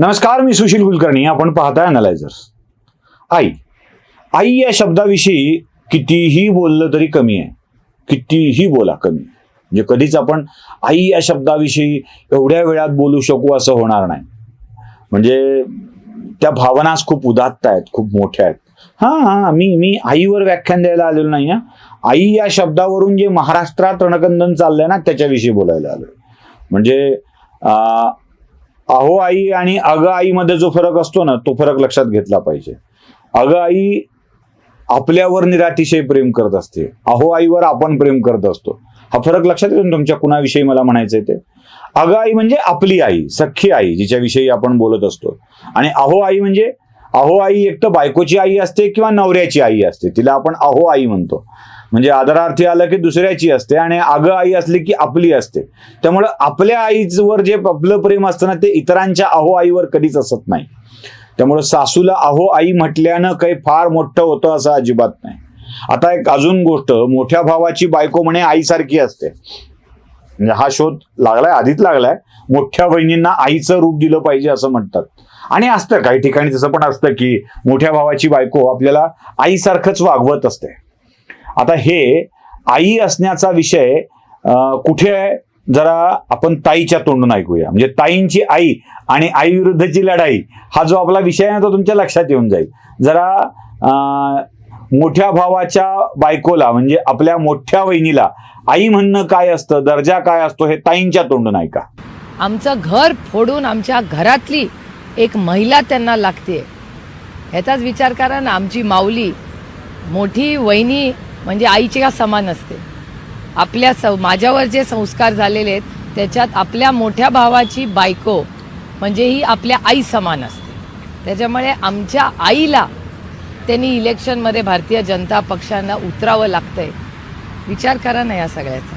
नमस्कार मी सुशील कुलकर्णी. आपण पाहताय अनालायझर आई आई या शब्दाविषयी कितीही बोललं तरी कमी आहे. कितीही बोला कमी. आहे. म्हणजे कधीच आपण आई या शब्दाविषयी एवढ्या वेळात बोलू शकू असं होणार नाही. म्हणजे त्या भावनाच खूप उदात्त आहेत खूप मोठ्या आहेत. हा हां मी मी आईवर व्याख्यान द्यायला आलेलो नाही आई या शब्दावरून जे महाराष्ट्रात रणकंदन चाललंय ना त्याच्याविषयी बोलायला आलोय. म्हणजे अहो आई आणि अग आईमध्ये जो फरक असतो ना तो फरक लक्षात घेतला पाहिजे. अग आई आपल्यावर निरातिशय प्रेम करत असते. अहो आईवर आपण प्रेम करत असतो. हा फरक लक्षात घेऊन तुमच्या कुणाविषयी मला म्हणायचंय ते? अग आई म्हणजे आपली आई सख्खी आई जिच्याविषयी आपण बोलत असतो. आणि अहो आई म्हणजे अहो आई एक तर बायकोची आई असते किंवा नवऱ्याची आई असते. तिला आपण अहो आई म्हणतो. म्हणजे आदरार्थी आलं की दुसऱ्याची असते आणि अग आई असली की आपली असते. त्यामुळं आपल्या आईवर जे आपलं प्रेम असतं ना ते इतरांच्या अहो आईवर कधीच असत नाही. त्यामुळं सासूला अहो आई म्हटल्यानं काही फार मोठं होतं असं अजिबात नाही. आता एक अजून गोष्ट मोठ्या भावाची बायको म्हणे आईसारखी असते. म्हणजे हा शोध लागलाय आधीच लागलाय. मोठ्या बहिणींना आईचं रूप दिलं पाहिजे असं म्हणतात. आणि असतं काही ठिकाणी तसं पण असतं की मोठ्या भावाची बायको आपल्याला आईसारखंच वागवत असते. आता हे आई असण्याचा विषय कुठे आहे जरा आपण ताईच्या तोंडून ऐकूया. म्हणजे ताईंची आई आणि आई विरुद्धची लढाई हा जो आपला विषय आहे ना तो तुमच्या लक्षात येऊन जाईल. जरा मोठ्या भावाच्या बायकोला म्हणजे आपल्या मोठ्या वहिनीला आई म्हणणं काय असतं दर्जा काय असतो हे ताईंच्या तोंडून ऐका. आमचं घर फोडून आमच्या घरातली एक महिला त्यांना लागते. ह्याचाच विचार करा ना आमची माऊली मोठी वहिनी म्हणजे आईच्या समान असते. आपल्या स माझ्यावर जे संस्कार झालेले आहेत त्याच्यात आपल्या मोठ्या भावाची बायको म्हणजे ही आपल्या आई समान असते. त्याच्यामुळे आमच्या आईला त्यांनी इलेक्शनमध्ये भारतीय जनता पक्षांना उतरावं लागतंय. विचार करा ना या सगळ्याचा.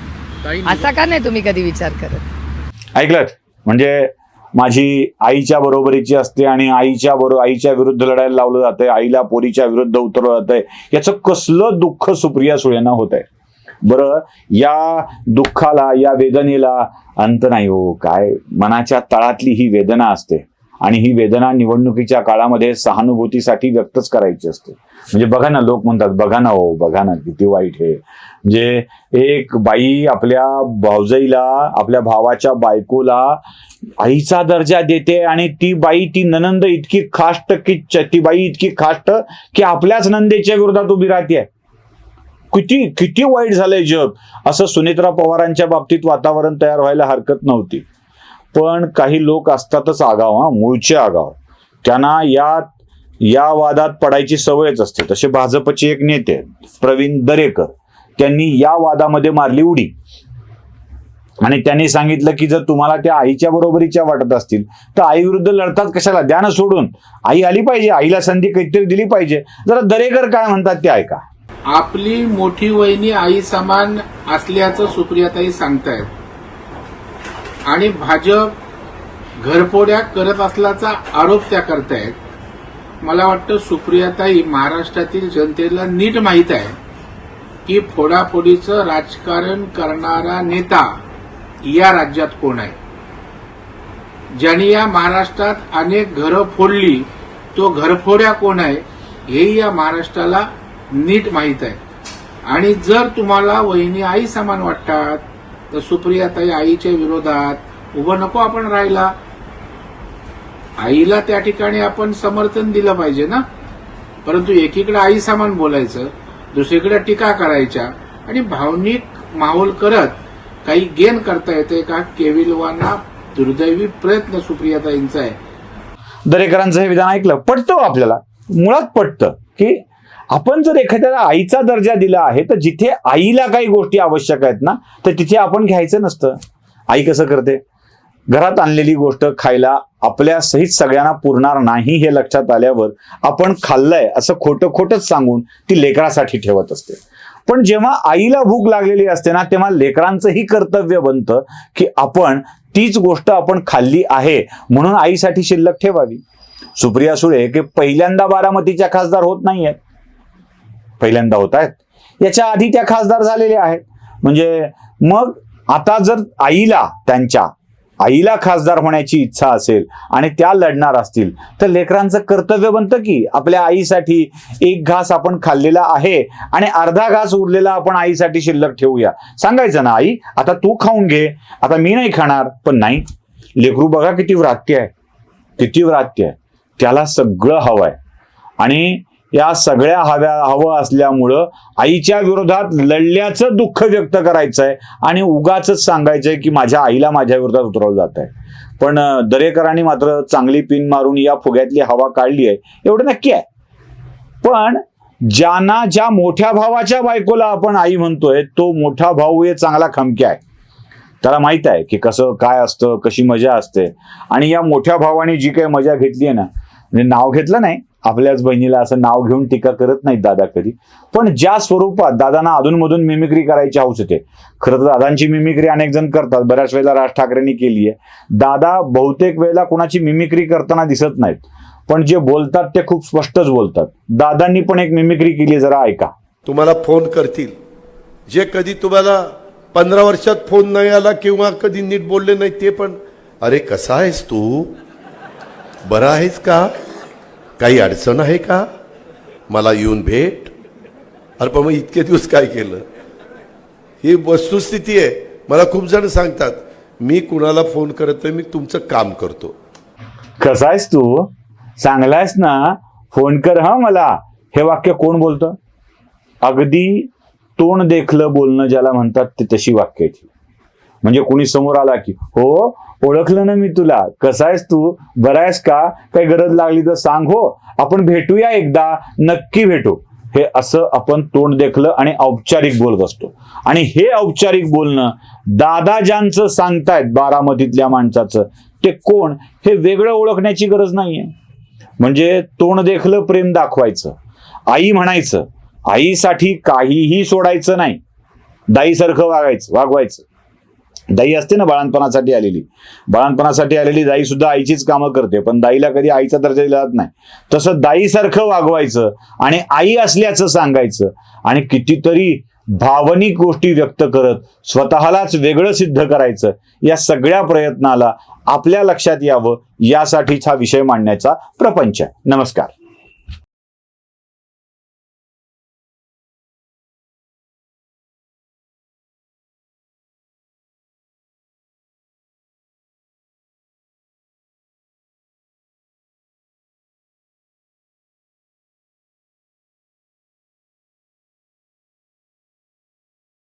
असा का नाही तुम्ही कधी विचार करत? ऐकलत. म्हणजे माझी आईच्या बरोबरीची असते आणि आईच्या बरोबर आईच्या विरुद्ध लढायला लावलं जातंय आईला पोरीच्या विरुद्ध उतरवलं जातंय याचं कसलं दुःख सुप्रिया सुळेंना होत आहे बरं या दुःखाला या वेदनेला अंत नाही हो. काय? मनाच्या तळातली ही वेदना असते आणि ही वेदना निवडणुकीच्या काळामध्ये सहानुभूतीसाठी व्यक्तच करायची असते. म्हणजे बघा ना लोक म्हणतात बघा ना हो बघा ना किती वाईट आहे म्हणजे एक बाई आपल्या भावजईला आपल्या भावाच्या बायकोला आईचा दर्जा देते आणि ती बाई ती ननंद इतकी खाष्ट की ती बाई इतकी खाष्ट की आपल्याच नंदेच्या विरोधात उभी राहते. किती किती वाईट झालंय जग. असं सुनेत्रा पवारांच्या बाबतीत वातावरण तयार व्हायला हरकत नव्हती. पण काही लोक असतातच आगाव हा मूळचे आगाव. त्यांना या या वादात पडायची सवयच असते. तसे भाजपचे एक नेते प्रवीण दरेकर त्यांनी या वादामध्ये मारली उडी. आणि त्यांनी सांगितलं की जर तुम्हाला त्या आईच्या बरोबरीच्या वाटत असतील तर आई विरुद्ध लढतात कशाला? ध्यान सोडून. आई आली पाहिजे आईला संधी काहीतरी दिली पाहिजे. जरा दरेकर काय म्हणतात ते ऐका. आपली मोठी वहिनी आई समान असल्याचं सुप्रियाताई सांगतायत. आणि भाजप घरफोड्या करत असल्याचा आरोप त्या करतायत. मला वाटतं सुप्रियाताई महाराष्ट्रातील जनतेला नीट माहीत आहे की फोडाफोडीचं राजकारण करणारा नेता या राज्यात कोण आहे? ज्यांनी या महाराष्ट्रात अनेक घरं फोडली तो घरफोड्या कोण आहे हेही या महाराष्ट्राला नीट माहीत आहे. आणि जर तुम्हाला वहिनी आई समान वाटतात तर सुप्रियाताई आईच्या विरोधात उभं नको आपण राहिला आईला त्या ठिकाणी आपण समर्थन दिलं पाहिजे ना? परंतु एकीकडे आई समान बोलायचं दुसरीकडे टीका करायच्या आणि भावनिक माहोल करत काही गेन करता येते का? केविलवाना दुर्दैवी प्रयत्न सुप्रियाताईंचा आहे. दरेकरांचं हे विधान ऐकलं पटतं हो आपल्याला. मुळात पटतं की आपण जर एखाद्याला आईचा दर्जा दिला आहे तर जिथे आईला काही गोष्टी आवश्यक आहेत ना तर तिथे आपण घ्यायचं नसतं. आई कसं करते? घरात आणलेली गोष्ट खायला आपल्या सहित सगळ्यांना पुरणार नाही हे लक्षात आल्यावर आपण खाल्लंय असं खोटं खोटंच सांगून ती लेकरासाठी ठेवत असते. पण जेव्हा आईला भूक लागलेली असते ना तेव्हा लेकरांचंही कर्तव्य बनतं की आपण तीच गोष्ट आपण खाल्ली आहे म्हणून आईसाठी शिल्लक ठेवावी. सुप्रिया सुळे की पहिल्यांदा बारामतीच्या खासदार होत नाही आहेत पहिल्यांदा होत आहेत. याच्या आधी त्या खासदार झालेल्या आहेत. म्हणजे मग आता जर आईला त्यांच्या आईला खासदार होण्याची इच्छा असेल आणि त्या लढणार असतील तर लेकरांचं कर्तव्य बनतं की आपल्या आईसाठी एक घास आपण खाल्लेला आहे आणि अर्धा घास उरलेला आपण आईसाठी शिल्लक ठेवूया. सांगायचं ना आई आता तू खाऊन घे. आता मी नाही खाणार पण नाही. लेकरू बघा किती व्रात्य आहे. किती व्रात्य आहे. त्याला सगळं हवं आहे आणि या सगळ्या हव्या हवं असल्यामुळं आईच्या विरोधात लढल्याचं दुःख व्यक्त करायचं आहे आणि उगाच सांगायचंय की माझ्या आईला माझ्या विरोधात उतरवलं जात आहे पण दरेकरांनी मात्र चांगली पिन मारून या फुग्यातली हवा काढली आहे एवढं नक्की आहे. पण ज्यांना ज्या मोठ्या भावाच्या बायकोला आपण आई म्हणतोय तो मोठा भाऊ हे चांगला खमक्या आहे. त्याला माहीत आहे की कसं काय असतं कशी मजा असते. आणि या मोठ्या भावाने जी काही मजा घेतली आहे ना म्हणजे नाव घेतलं नाही आपल्याच बहिणीला असं नाव घेऊन टीका करत नाहीत दादा कधी. पण ज्या स्वरूपात दादांना अधूनमधून मिमिक्री करायची हौस होते खरं तर दादांची मिमिक्री अनेक जण करतात बऱ्याच वेळेला राज ठाकरेंनी केली आहे दादा बहुतेक वेळेला कुणाची मिमिक्री करताना दिसत नाहीत पण जे बोलतात ते खूप स्पष्टच बोलतात. दादांनी पण एक मिमिक्री केली जरा ऐका. तुम्हाला फोन करतील. जे कधी तुम्हाला पंधरा वर्षात फोन नाही आला किंवा कधी नीट बोलले नाही ते पण अरे कसा आहेस तू? बरा आहेस का? काही अडचण आहे का? मला येऊन भेट. अरे पण मग इतके दिवस काय केलं? ही वस्तुस्थिती आहे. मला खूप जण सांगतात मी कुणाला फोन करत नाही मी तुमचं काम करतो. कसा आहेस तू? चांगला आहेस ना? फोन कर हा मला. हे वाक्य कोण बोलतं? अगदी तोंड देखलं बोलणं ज्याला म्हणतात ते तशी वाक्याची म्हणजे कोणी समोर आला की हो ओळखलं ना मी तुला. कसा आहेस तू? बरा आहेस का? काही गरज लागली तर सांग हो. आपण भेटूया एकदा. नक्की भेटू. हे असं आपण तोंड देखलं आणि औपचारिक बोलत असतो. आणि हे औपचारिक बोलणं दादा ज्यांचं सांगतायत बारामतीतल्या माणसाचं. ते कोण? हे वेगळं ओळखण्याची गरज नाहीये. म्हणजे तोंड देखलं प्रेम दाखवायचं. आई म्हणायचं आईसाठी काहीही सोडायचं नाही. दाईसारखं वागायचं वागवायचं. दाई असते ना बाळणपणासाठी आलेली. बाळणपणासाठी आलेली दाई सुद्धा आईचीच कामं करते पण दाईला कधी आईचा दर्जा दिला जात नाही. तसं दाईसारखं वागवायचं आणि आई असल्याचं सांगायचं आणि कितीतरी भावनिक गोष्टी व्यक्त करत स्वतःलाच वेगळं सिद्ध करायचं या सगळ्या प्रयत्नाला आपल्या लक्षात यावं यासाठीच हा विषय मांडण्याचा प्रपंच आहे. नमस्कार.